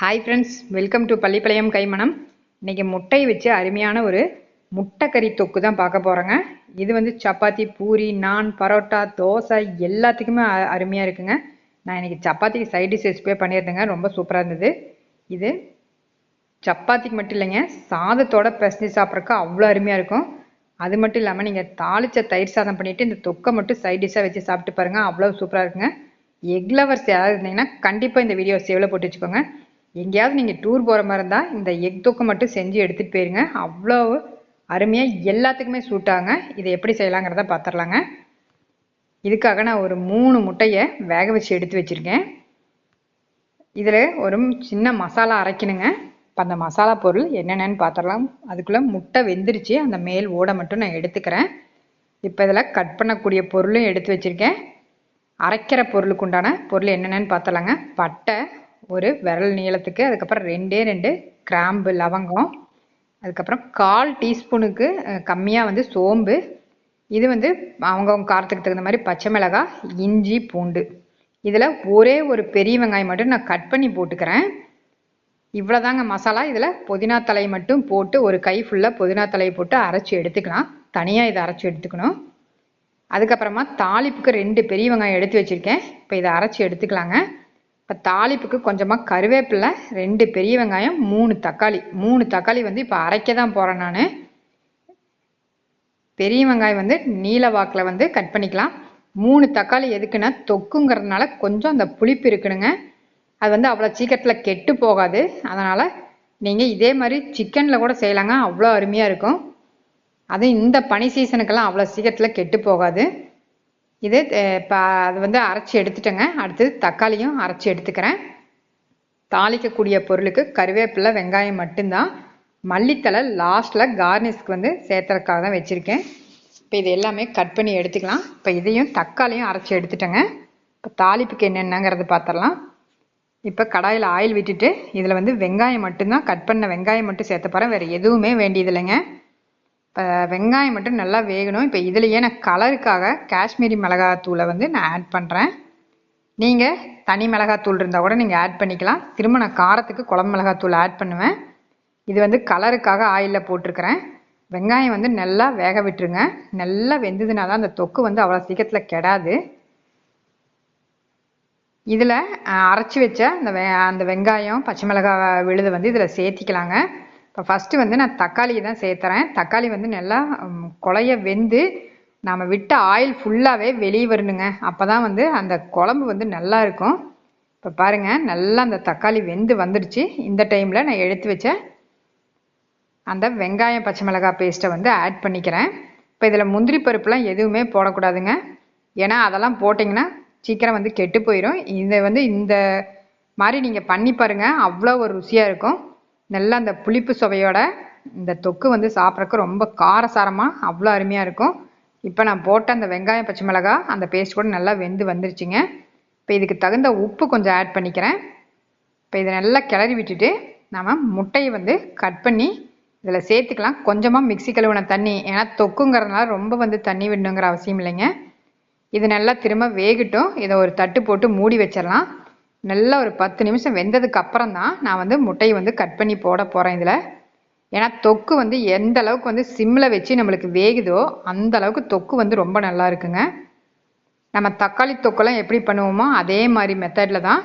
Hi friends welcome to Pallipalayam Kaimanam இன்னைக்கு முட்டை வச்சு அருமையான ஒரு முட்டைக்கறி தொக்கு தான் பார்க்க போகிறோங்க இது வந்து சப்பாத்தி பூரி நான் பரோட்டா தோசை எல்லாத்துக்குமே அருமையாக இருக்குங்க. நான் இன்றைக்கி சப்பாத்திக்கு சைட் டிஷ் ரெசிபியே பண்ணியிருந்தேங்க. ரொம்ப சூப்பராக இருந்தது. இது சப்பாத்திக்கு மட்டும் இல்லைங்க சாதத்தோட பிசைஞ்சு சாப்பிட்றதுக்கு அவ்வளோ அருமையாக இருக்கும். அது மட்டும் இல்லாமல் நீங்கள் தாளிச்ச தயிர் சாதம் பண்ணிவிட்டு இந்த தொக்கை மட்டும் சைட் டிஷ்ஷாக வச்சு சாப்பிட்டு பாருங்கள் அவ்வளோ சூப்பராக இருக்குங்க. எக் லவர்ஸ் யாராவது இருந்தீங்கன்னா கண்டிப்பாக இந்த வீடியோ சேவில் போட்டு வச்சுக்கோங்க. எங்கேயாவது நீங்கள் டூர் போகிற மாதிரி இருந்தால் இந்த எக் தொக்கு மட்டும் செஞ்சு எடுத்துகிட்டு போயிருங்க. அவ்வளோ அருமையாக எல்லாத்துக்குமே சூட்டாங்க இதை எப்படி செய்யலாங்கிறத பார்த்துடலாங்க இதுக்காக நான் ஒரு மூணு முட்டையை வேக வச்சு எடுத்து வச்சுருக்கேன். இதில் ஒரு சின்ன மசாலா அரைக்கணுங்க. இப்போ அந்த மசாலா பொருள் என்னென்னு பார்த்துடலாம் அதுக்குள்ளே முட்டை வெந்துருச்சு. அந்த மேல் ஓடை மட்டும் நான் எடுத்துக்கிறேன். இப்போ இதில் கட் பண்ணக்கூடிய பொருளும் எடுத்து வச்சுருக்கேன். அரைக்கிற பொருளுக்கு உண்டான பொருள் என்னென்னு பார்த்துடலாங்க பட்டை ஒரு விரல் நீளத்துக்கு அதுக்கப்புறம் ரெண்டே ரெண்டு கிராம்பு லவங்கம் அதுக்கப்புறம் கால் டீஸ்பூனுக்கு கம்மியாக வந்து சோம்பு இது வந்து அவங்கவுங்க காரத்துக்கு தகுந்த மாதிரி பச்சை மிளகாய் இஞ்சி பூண்டு. இதில் ஒரே ஒரு பெரிய வெங்காயம் மட்டும் நான் கட் பண்ணி போட்டுக்கிறேன். இவ்வளோதாங்க மசாலா. இதில் புதினா தலை மட்டும் போட்டு ஒரு கை ஃபுல்லாக புதினா தலையை போட்டு அரைச்சி எடுத்துக்கலாம். தனியாக இதை அரைச்சி எடுத்துக்கணும். அதுக்கப்புறமா தாளிப்புக்கு ரெண்டு பெரிய வெங்காயம் எடுத்து வச்சுருக்கேன். இப்போ இதை அரைச்சி எடுத்துக்கலாங்க. இப்போ தாளிப்புக்கு கொஞ்சமாக கருவேப்பிலை ரெண்டு பெரிய வெங்காயம் மூணு தக்காளி. மூணு தக்காளி வந்து இப்போ அரைக்க தான் போகிறேன் நான். பெரிய வெங்காயம் வந்து நீல வாக்கில் வந்து கட் பண்ணிக்கலாம். மூணு தக்காளி எதுக்குன்னா தொக்குங்கிறதுனால கொஞ்சம் அந்த புளிப்பு இருக்கணுங்க அது வந்து அவ்வளோ சீக்கிரத்தில் கெட்டு போகாது. அதனால் நீங்கள் இதே மாதிரி சிக்கனில் கூட செய்யலாங்க. அவ்வளோ அருமையாக இருக்கும். அதுவும் இந்த பனி சீசனுக்கெல்லாம் அவ்வளோ சீக்கிரத்தில் கெட்டு போகாது. இது இப்போ அது வந்து அரைச்சி எடுத்துட்டேங்க. அடுத்தது தக்காளியும் அரைச்சி எடுத்துக்கிறேன். தாளிக்கக்கூடிய பொருளுக்கு கருவேப்பிலை வெங்காயம் மட்டும்தான். மல்லித்தலை லாஸ்ட்டில் கார்னிஷ்க்கு வந்து சேர்த்துறதுக்காக தான் வச்சுருக்கேன். இப்போ இது எல்லாமே கட் பண்ணி எடுத்துக்கலாம். இப்போ இதையும் தக்காளியும் அரைச்சி எடுத்துட்டேங்க. இப்போ தாளிப்புக்கு என்னென்னங்கிறது பார்த்துடலாம் இப்போ கடாயில் ஆயில் விட்டுட்டு இதில் வந்து வெங்காயம் மட்டும்தான். கட் பண்ண வெங்காயம் மட்டும் சேர்த்த போகிறேன் வேறு எதுவுமே வேண்டியதில்லைங்க. வெங்காயம் மட்டும் நல்லா வேகணும். இப்போ இதுலேயே நான் கலருக்காக காஷ்மீரி மிளகாத்தூளை வந்து நான் ஆட் பண்ணுறேன் நீங்கள் தனி மிளகாத்தூள் இருந்தால் கூட நீங்கள் ஆட் பண்ணிக்கலாம். திரும்ப நான் காரத்துக்கு குழம்பு மிளகாத்தூள் ஆட் பண்ணுவேன். இது வந்து கலருக்காக ஆயிலில் போட்டிருக்கிறேன். வெங்காயம் வந்து நல்லா வேக விட்டுருங்க. நல்லா வெந்ததுனா தான் அந்த தொக்கு வந்து அவ்வளோ சீக்கிரத்தில் கெடாது. இதில் அரைச்சி வச்ச அந்த வெ அந்த வெங்காயம் பச்சை மிளகாய் விழுது வந்து இதில் சேர்த்திக்கலாங்க. இப்போ ஃபஸ்ட்டு வந்து நான் தக்காளியை தான் சேர்த்துறேன் தக்காளி வந்து நல்லா குழைய வெந்து நாம் விட்ட ஆயில் ஃபுல்லாகவே வெளியே வரணுங்க. அப்போ தான் வந்து அந்த குழம்பு வந்து நல்லா இருக்கும். இப்போ பாருங்கள் நல்லா அந்த தக்காளி வெந்து வந்துடுச்சு இந்த டைமில் நான் எடுத்து வச்ச அந்த வெங்காயம் பச்சை மிளகாய் பேஸ்ட்டை வந்து ஆட் பண்ணிக்கிறேன். இப்போ இதில் முந்திரி பருப்புலாம் எதுவுமே போடக்கூடாதுங்க. ஏன்னா அதெல்லாம் போட்டிங்கன்னா சீக்கிரம் வந்து கெட்டு போயிடும் இதை வந்து இந்த மாதிரி நீங்கள் பண்ணி பாருங்கள் அவ்வளோ ஒரு ருசியாக இருக்கும். நல்லா அந்த புளிப்பு சுவையோட இந்த தொக்கு வந்து சாப்பிட்றதுக்கு ரொம்ப காரசாரமாக அவ்வளோ அருமையாக இருக்கும். இப்போ நான் போட்ட அந்த வெங்காயம் பச்சை மிளகாய் அந்த பேஸ்ட் கூட நல்லா வெந்து வந்துருச்சுங்க. இப்போ இதுக்கு தகுந்த உப்பு கொஞ்சம் ஆட் பண்ணிக்கிறேன். இப்போ இதை நல்லா கிளறி விட்டுட்டு நம்ம முட்டையை வந்து கட் பண்ணி இதில் சேர்த்துக்கலாம். கொஞ்சமாக மிக்ஸி கழுவின தண்ணி ஏன்னா தொக்குங்கிறதுனால ரொம்ப வந்து தண்ணி விடணுங்கிற அவசியம் இல்லைங்க. இது நல்லா திரும்ப வேகட்டும். இதை ஒரு தட்டு போட்டு மூடி வச்சிடலாம். நல்லா ஒரு பத்து நிமிஷம் வெந்ததுக்கு அப்புறம் தான் நான் வந்து முட்டையை வந்து கட் பண்ணி போட போகிறேன் இதில். ஏன்னா தொக்கு வந்து எந்த அளவுக்கு வந்து சிம்மில் வச்சு நம்மளுக்கு வேகுதோ அந்த அளவுக்கு தொக்கு வந்து ரொம்ப நல்லா இருக்குங்க. நம்ம தக்காளி தொக்கெல்லாம் எப்படி பண்ணுவோமோ அதே மாதிரி மெத்தடில் தான்.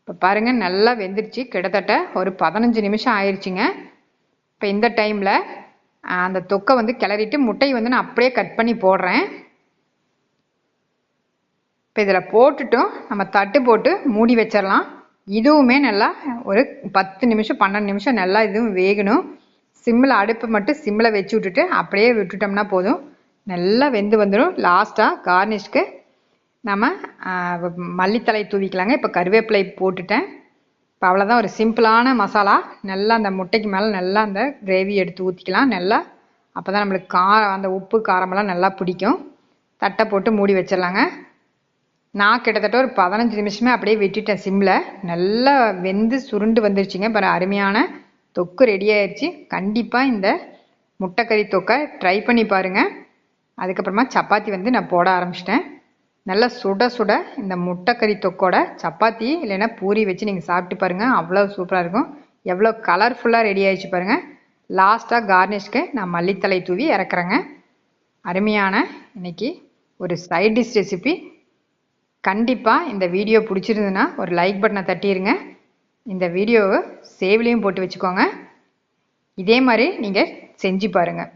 இப்போ பாருங்கள் நல்லா வெந்துருச்சு. கிட்டத்தட்ட ஒரு பதினஞ்சு நிமிஷம் ஆயிடுச்சுங்க இப்போ இந்த டைமில் அந்த தொக்கை வந்து கிளறிட்டு முட்டையை வந்து நான் அப்படியே கட் பண்ணி போடுறேன். இப்போ இதில் போட்டுட்டும் நம்ம தட்டு போட்டு மூடி வச்சிடலாம். இதுவுமே நல்லா ஒரு பத்து நிமிஷம் பன்னெண்டு நிமிஷம் நல்லா இதுவும் வேகணும். சிம்மில் அடுப்பு மட்டும் சிம்மில் வச்சு விட்டுட்டு அப்படியே விட்டுட்டோம்னா போதும். நல்லா வெந்து வந்துடும். லாஸ்ட்டாக கார்னிஷ்க்கு நம்ம மல்லித்தலை தூவிக்கலாங்க. இப்போ கருவேப்பிலை போட்டுட்டேன். இப்போ அவ்வளோதான் ஒரு சிம்பிளான மசாலா. நல்லா அந்த முட்டைக்கு மேலே நல்லா அந்த கிரேவி எடுத்து ஊற்றிக்கலாம் நல்லா அப்போ தான் நம்மளுக்கு காரம் அந்த உப்பு காரமெல்லாம் நல்லா பிடிக்கும். தட்டை போட்டு மூடி வச்சிடலாங்க. நான் கிட்டத்தட்ட ஒரு பதினஞ்சு நிமிஷமே அப்படியே வெட்டிட்டேன் சிம்மில் நல்லா வெந்து சுருண்டு வந்துருச்சுங்க. பாரு அருமையான தொக்கு ரெடி ஆயிடுச்சு கண்டிப்பாக இந்த முட்டைக்கறி தொக்கை ட்ரை பண்ணி பாருங்கள் அதுக்கப்புறமா சப்பாத்தி வந்து நான் போட ஆரம்பிச்சிட்டேன். நல்லா சுட சுட இந்த முட்டைக்கறி தொக்கோட சப்பாத்தி இல்லைன்னா பூரி வச்சு நீங்கள் சாப்பிட்டு பாருங்கள் அவ்வளோ சூப்பராக இருக்கும். எவ்வளோ கலர்ஃபுல்லாக ரெடி ஆயிடுச்சு பாருங்கள் லாஸ்ட்டாக கார்னிஷ்க்கு நான் மல்லித்தலை தூவி இறக்குறேங்க. அருமையான இன்னைக்கு ஒரு சைட் டிஷ் ரெசிபி கண்டிப்பாக இந்த வீடியோ பிடிச்சிருந்ததுன்னா ஒரு லைக் பட்டனை தட்டிடுங்க இந்த வீடியோவை சேவ்லேயும் போட்டு வச்சுக்கோங்க. இதே மாதிரி நீங்கள் செஞ்சு பாருங்கள்